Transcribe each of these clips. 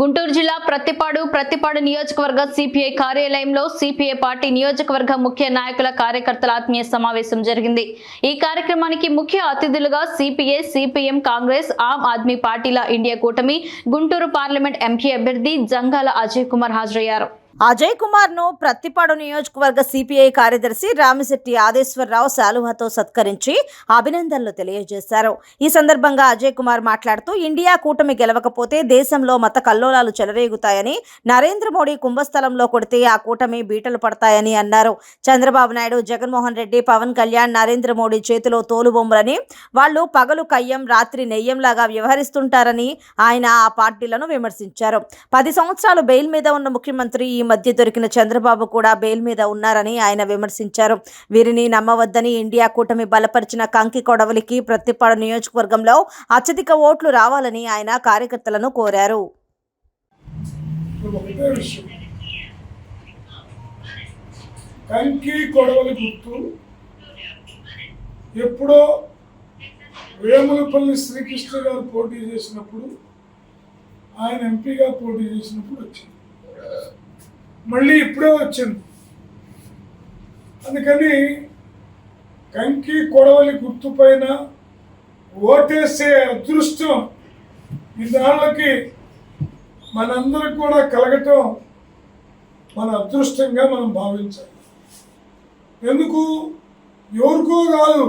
గుంటూరు జిల్లా ప్రత్తిపాడు ప్రత్తిపాడు నియోజకవర్గ సిపిఐ కార్యాలయంలో సిపిఐ పార్టీ నియోజకవర్గ ముఖ్య నాయకుల కార్యకర్తల ఆత్మీయ సమావేశం జరిగింది. ఈ కార్యక్రమానికి ముఖ్య అతిథులుగా సిపిఐ సిపిఎం కాంగ్రెస్ ఆమ్ ఆద్మీ పార్టీల ఇండియా కూటమి గుంటూరు పార్లమెంట్ ఎంపీ అభ్యర్థి జంగాల అజయ్ కుమార్ హాజరయ్యారు. అజయ్ కుమార్ను ప్రత్తిపాడు నియోజకవర్గ సిపిఐ కార్యదర్శి రామిశెట్టి ఆదేశ్వరరావు శాలువాతో సత్కరించి అభినందనలు తెలియజేశారు. ఈ సందర్భంగా అజయ్ కుమార్ మాట్లాడుతూ ఇండియా కూటమి గెలవకపోతే దేశంలో మత కల్లోలాలు చెలరేగుతాయని నరేంద్ర మోడీ కుంభస్థలంలో కొడితే ఆ కూటమి బీటలు పడతాయని అన్నారు. చంద్రబాబు నాయుడు జగన్మోహన్ రెడ్డి పవన్ కళ్యాణ్ నరేంద్ర మోడీ చేతిలో తోలుబొమ్మలని వాళ్ళు పగలు కయ్యం రాత్రి నెయ్యంలాగా వ్యవహరిస్తుంటారని ఆయన ఆ పార్టీలను విమర్శించారు. పది సంవత్సరాలు బెయిల్ మీద ఉన్న ముఖ్యమంత్రి ఈ మధ్య దొరికిన చంద్రబాబు కూడా బెయిల్ మీద ఉన్నారని ఆయన విమర్శించారు. వీరిని నమ్మవద్దని ఇండియా కూటమి బలపరిచిన కంకి కొడవలికి ప్రత్తిపాడు నియోజకవర్గంలో అత్యధిక ఓట్లు రావాలని ఆయన కార్యకర్తలను కోరారు. కంకి కొడవలి గుర్తు ఎప్పుడో వేములపల్లి శ్రీకృష్ణ గారు పోటీ చేసినప్పుడు ఆయన ఎంపీగా పోటీ చేసినప్పుడు వచ్చింది. మళ్ళీ ఇప్పుడే వచ్చింది. అందుకని కంకి కొడవలి గుర్తుపైన ఓటేసే అదృష్టం ఇన్నాళ్ళకి మనందరికి కూడా కలగటం మన అదృష్టంగా మనం భావించాలి. ఎందుకు? ఎవరికో కాదు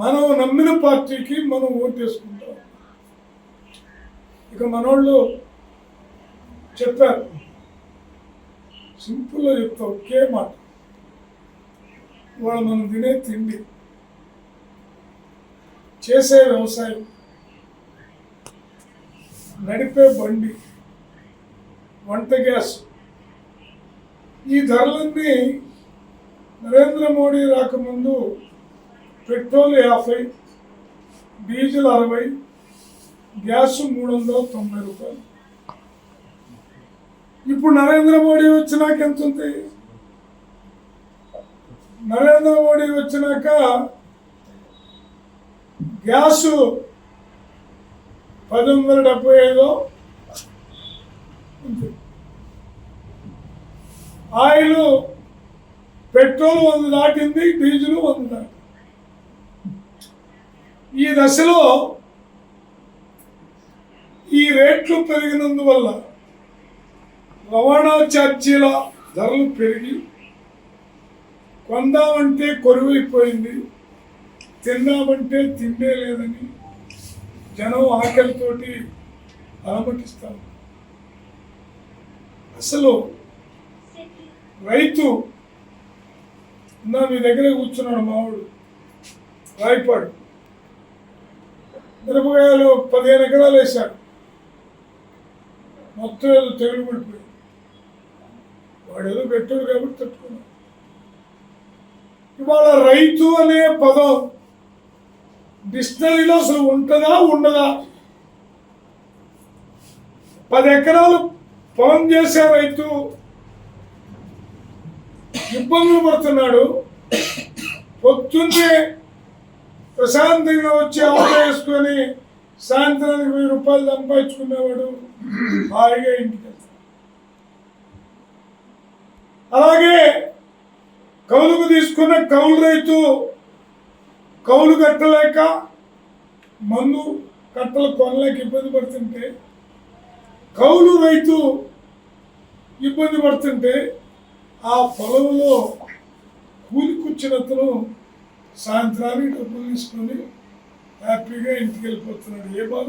మనం నమ్మిన పార్టీకి మనం ఓటేసుకుంటాం. ఇక మనోళ్ళు చెప్పారు సింపుల్గా చెప్తా ఒకే మాట. వాళ్ళు మనం తినే తిండి. చేసే వ్యవసాయం. నడిపే బండి. వంట గ్యాస్. ఈ ధరలన్నీ నరేంద్ర మోడీ రాకముందు పెట్రోల్ యాభై డీజిల్ అరవై గ్యాస్ మూడు వందల తొంభై రూపాయలు. ఇప్పుడు నరేంద్ర మోడీ వచ్చినాక ఎంత ఉంది? నరేంద్ర మోడీ వచ్చినాక గ్యాసు పది వందల డెబ్బై ఐదు ఆయిల్ పెట్రోల్ వంద దాటింది డీజిల్ వంద దాటింది. ఈ దశలో ఈ రేట్లు పెరిగినందువల్ల రవాణా ఛార్జీల ధరలు పెరిగి కొందామంటే కొరువైపోయింది తిందామంటే తిండే లేదని జనం ఆకలితోటి అలమటిస్తారు అసలు రైతు నా మీ దగ్గర కూర్చున్నాడు మావాడు రాయపాడు. మిరపకాయలు పదిహేను ఎకరాలు వేశాడు. మొత్తం తెగులు పడిపోయింది. వాడు ఏదో పెట్టాడు కాబట్టి తట్టుకున్నాం ఇవాళ రైతు అనే పదం డిక్షనరీలో అసలు ఉంటుందా ఉండదా? పది ఎకరాలు పొలం చేసే రైతు ఇబ్బందులు పడుతున్నాడు. పొద్దున్నే ప్రశాంతంగా వచ్చి ఆటో వేసుకొని సాయంత్రానికి వెయ్యి రూపాయలు సంపాదించుకునేవాడు భారీగా ఇంటికి వెళ్తాడు. అలాగే కౌలుకు తీసుకున్న కౌలు రైతు కౌలు కట్టలేక మందు కట్టలు కొనలేక ఇబ్బంది పడుతుంటే కౌలు రైతు ఇబ్బంది పడుతుంటే ఆ పొలంలో కూలి సాయంత్రానికి డబ్బులు తీసుకొని హ్యాపీగా ఇంటికి వెళ్ళిపోతున్నాడు. ఏ బాధ?